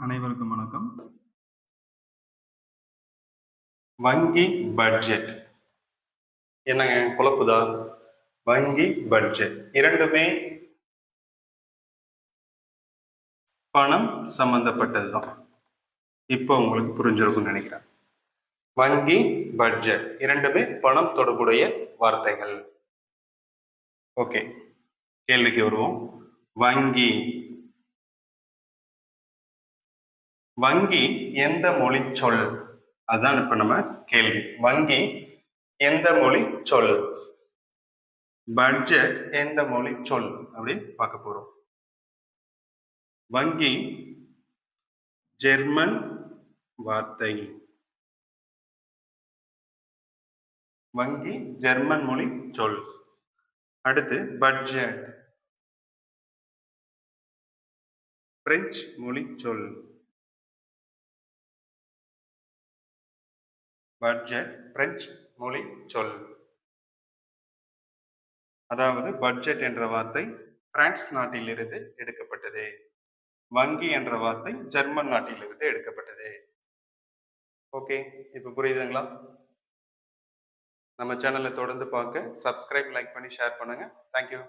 அனைவருக்கும் வணக்கம். வங்கி பட்ஜெட் என்னங்க குழப்புதா? வங்கி பட்ஜெட் இரண்டுமே பணம் சம்பந்தப்பட்டதுதான். இப்போ உங்களுக்கு புரிஞ்சிருக்கும்னு நினைக்கிறேன். வங்கி பட்ஜெட் இரண்டுமே பணம் தொடர்புடைய வார்த்தைகள். ஓகே கேள்விக்கு வருவோம். வங்கி வங்கி எந்த மொழி சொல்? அதுதான் இப்ப நம்ம கேள்வி. வங்கி எந்த மொழி சொல்? பட்ஜெட் எந்த மொழி சொல்? அப்படின்னு பார்க்க போறோம். வங்கி ஜெர்மன் வார்த்தை. வங்கி ஜெர்மன் மொழி சொல். அடுத்து பட்ஜெட் பிரெஞ்சு மொழி சொல். பட்ஜெட் பிரெஞ்சு மொழி சொல். அதாவது பட்ஜெட் என்ற வார்த்தை பிரான்ஸ் நாட்டிலிருந்து எடுக்கப்பட்டது. வங்கி என்ற வார்த்தை ஜெர்மன் நாட்டிலிருந்து எடுக்கப்பட்டது. ஓகே இப்போ புரியுதுங்களா? நம்ம சேனலை தொடர்ந்து பார்க்க சப்ஸ்கிரைப் லைக் பண்ணி ஷேர் பண்ணுங்க. Thank you